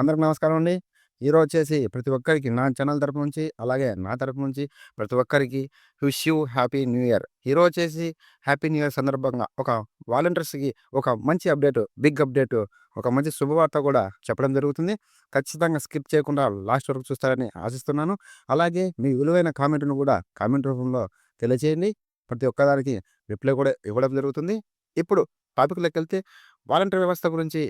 అందరికి నమస్కారం అండి. ఈరోజు వచ్చేసి ప్రతి ఒక్కరికి నా ఛానల్ తరపు నుంచి అలాగే నా తరపు నుంచి ప్రతి ఒక్కరికి wish you happy new year. ఈరోజు వచ్చేసి హ్యాపీ న్యూ ఇయర్ సందర్భంగా ఒక వాలంటీర్స్కి ఒక మంచి అప్డేట్ బిగ్ అప్డేట్ ఒక మంచి శుభవార్త కూడా చెప్పడం జరుగుతుంది. ఖచ్చితంగా స్కిప్ చేయకుండా లాస్ట్ వరకు చూస్తారని ఆశిస్తున్నాను. అలాగే మీ విలువైన కామెంట్ను కూడా కామెంట్ రూపంలో తెలియజేయండి ప్రతి ఒక్కదానికి రిప్లై కూడా ఇవ్వడం జరుగుతుంది. ఇప్పుడు టాపిక్లోకి వెళ్తే వాలంటీర్ వ్యవస్థ గురించి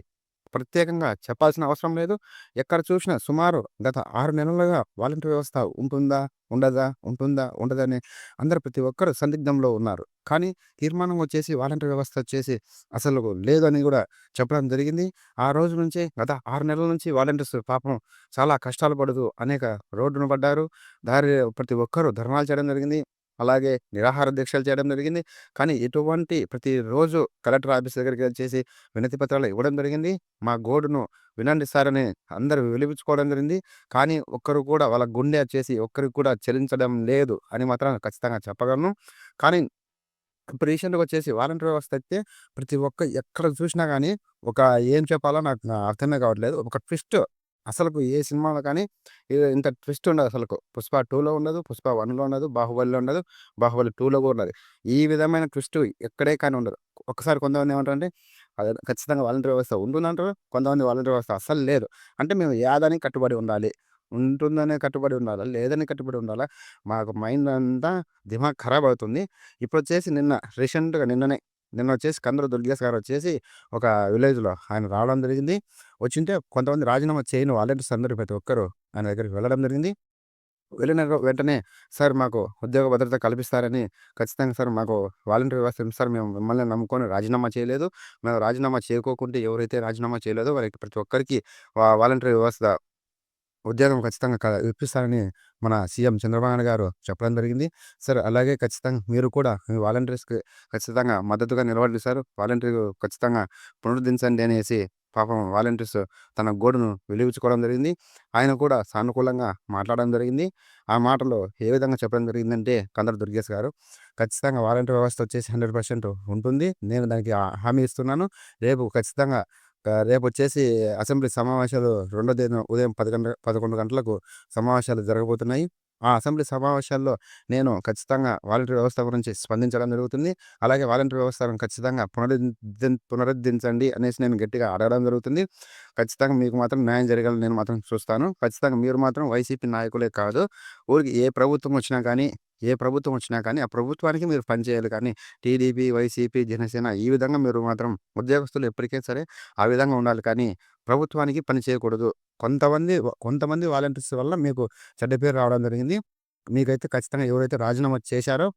ప్రత్యేకంగా చెప్పాల్సిన అవసరం లేదు. ఎక్కడ చూసినా సుమారు గత ఆరు నెలలుగా వాలంటీర్ వ్యవస్థ ఉంటుందా ఉండదా ఉంటుందా ఉండదని అందరు ప్రతి ఒక్కరు సందిగ్ధంలో ఉన్నారు. కానీ తీర్మానం వచ్చేసి వాలంటీర్ వ్యవస్థ వచ్చేసి అసలు లేదని కూడా చెప్పడం జరిగింది. ఆ రోజు నుంచి గత ఆరు నెలల నుంచి వాలంటీర్స్ పాపం చాలా కష్టాలు పడుతూ అనేక రోడ్డును పడ్డారు. దారి ప్రతి ఒక్కరూ ధర్నాలు చేయడం జరిగింది. అలాగే నిరాహార దీక్షలు చేయడం జరిగింది. కానీ ఎటువంటి ప్రతిరోజు కలెక్టర్ ఆఫీస్ దగ్గరికి చేసి వినతి పత్రాలు ఇవ్వడం జరిగింది. మా గోడును వినండి సార్ అని అందరూ వెలిపించుకోవడం జరిగింది. కానీ ఒక్కరు కూడా వాళ్ళ గుండె చేసి ఒక్కరికి కూడా చెల్లించడం లేదు అని మాత్రం ఖచ్చితంగా చెప్పగలను. కానీ ఇప్పుడు రీసెంట్గా వచ్చేసి వాలంటీర్ వ్యవస్థ అయితే ప్రతి ఒక్క ఎక్కడ చూసినా కానీ ఒక ఏం చెప్పాలో నాకు అర్థమే కావట్లేదు. ఒక ట్విస్ట్ అసలుకు ఏ సినిమాలో కానీ ఇంత ట్విస్ట్ ఉండదు అసలుకు. పుష్ప టూలో ఉండదు పుష్ప వన్లో ఉండదు బాహుబలిలో ఉండదు బాహుబలి టూలో కూడా ఉండదు. ఈ విధమైన ట్విస్ట్ ఎక్కడే కానీ ఉండదు. ఒకసారి కొంతమంది ఏమంటారంటే అది ఖచ్చితంగా వాలంటీర్ వ్యవస్థ ఉంటుందంటారు కొంతమంది వాలంటీర్ వ్యవస్థ అస్సలు లేదు. అంటే మేము యాదని కట్టుబడి ఉండాలి. ఉంటుందనే కట్టుబడి ఉండాలా? లేదని కట్టుబడి ఉండాలా? మాకు మైండ్ అంతా దిమాగ్ ఖరాబ్ అవుతుంది. ఇప్పుడు వచ్చేసి నిన్న రీసెంట్గా నిన్ననే నిన్న వచ్చేసి కందరు దుర్గేష్ గారు వచ్చేసి ఒక విలేజ్లో ఆయన రావడం జరిగింది. వచ్చింటే కొంతమంది రాజీనామా చేయని వాలంటీర్స్ అందరూ ప్రతి ఒక్కరు ఆయన దగ్గరికి వెళ్ళడం జరిగింది. వెళ్ళిన వెంటనే సార్ మాకు ఉద్యోగ భద్రత కల్పిస్తారని ఖచ్చితంగా సార్ మాకు వాలంటీర్ వ్యవస్థ సార్ మేము మిమ్మల్ని నమ్ముకొని రాజీనామా చేయలేదు. మేము రాజీనామా చేయకోకుంటే ఎవరైతే రాజీనామా చేయలేదో వారికి ప్రతి ఒక్కరికి వాలంటీర్ వ్యవస్థ ఉద్యోగం ఖచ్చితంగా ఇప్పిస్తారని మన సీఎం చంద్రబాబు నాయుడు గారు చెప్పడం జరిగింది. సార్ అలాగే ఖచ్చితంగా మీరు కూడా మీ వాలంటీర్స్కి ఖచ్చితంగా మద్దతుగా నిలబడి సార్ వాలంటీర్ ఖచ్చితంగా పునరుద్ధరించండి అనేసి పాపం వాలంటీర్స్ తన గోడును వెలిగించుకోవడం జరిగింది. ఆయన కూడా సానుకూలంగా మాట్లాడడం జరిగింది. ఆ మాటలో ఏ విధంగా చెప్పడం జరిగిందంటే కందరు దుర్గేష్ గారు ఖచ్చితంగా వాలంటీర్ వ్యవస్థ వచ్చేసి హండ్రెడ్ పర్సెంట్ ఉంటుంది. నేను దానికి హామీ ఇస్తున్నాను. రేపు ఖచ్చితంగా రేపు వచ్చేసి అసెంబ్లీ సమావేశాలు రెండో తేదీన ఉదయం పది గంట పదకొండు గంటలకు సమావేశాలు జరగబోతున్నాయి. ఆ అసెంబ్లీ సమావేశాల్లో నేను ఖచ్చితంగా వాలంటీర్ వ్యవస్థ గురించి స్పందించడం జరుగుతుంది. అలాగే వాలంటీర్ వ్యవస్థను ఖచ్చితంగా పునరుద్ధి పునరుద్ధరించండి అనేసి నేను గట్టిగా అడగడం జరుగుతుంది. ఖచ్చితంగా మీకు మాత్రం న్యాయం జరగాలని నేను మాత్రం చూస్తాను. ఖచ్చితంగా మీరు మాత్రం వైసీపీ నాయకులే కాదు. ఊరికి ఏ ప్రభుత్వం వచ్చినా కానీ ఏ ప్రభుత్వం వచ్చినా కానీ ఆ ప్రభుత్వానికి మీరు పనిచేయాలి కానీ టీడీపీ వైసీపీ జనసేన ఈ విధంగా మీరు మాత్రం ఉద్యోగస్తులు ఎప్పటికీ సరే ఆ విధంగా ఉండాలి. కానీ ప్రభుత్వానికి పని చేయకూడదు. కొంతమంది కొంతమంది వాలంటీర్స్ వల్ల మీకు చెడ్డ పేరు రావడం జరిగింది. మీకైతే ఖచ్చితంగా ఎవరైతే రాజీనామా చేశారో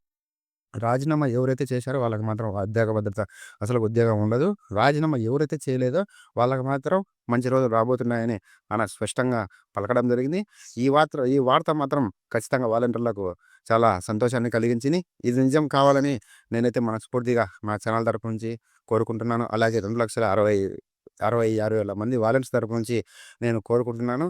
రాజీనామా ఎవరైతే చేశారో వాళ్ళకి మాత్రం ఉద్యోగ భద్రత అసలు ఉద్యోగం ఉండదు. రాజీనామా ఎవరైతే చేయలేదో వాళ్ళకి మాత్రం మంచి రోజులు రాబోతున్నాయని ఆయన స్పష్టంగా పలకడం జరిగింది. ఈ వార్త ఈ వార్త మాత్రం ఖచ్చితంగా వాలంటీర్లకు చాలా సంతోషాన్ని కలిగించింది. ఇది నిజం కావాలని నేనైతే మనస్ఫూర్తిగా మా ఛానల్ తరపు నుంచి కోరుకుంటున్నాను. అలాగే రెండు లక్షల అరవై అరవై ఆరు వేల మంది వాలంటీర్స్ తరపు నుంచి నేను కోరుకుంటున్నాను.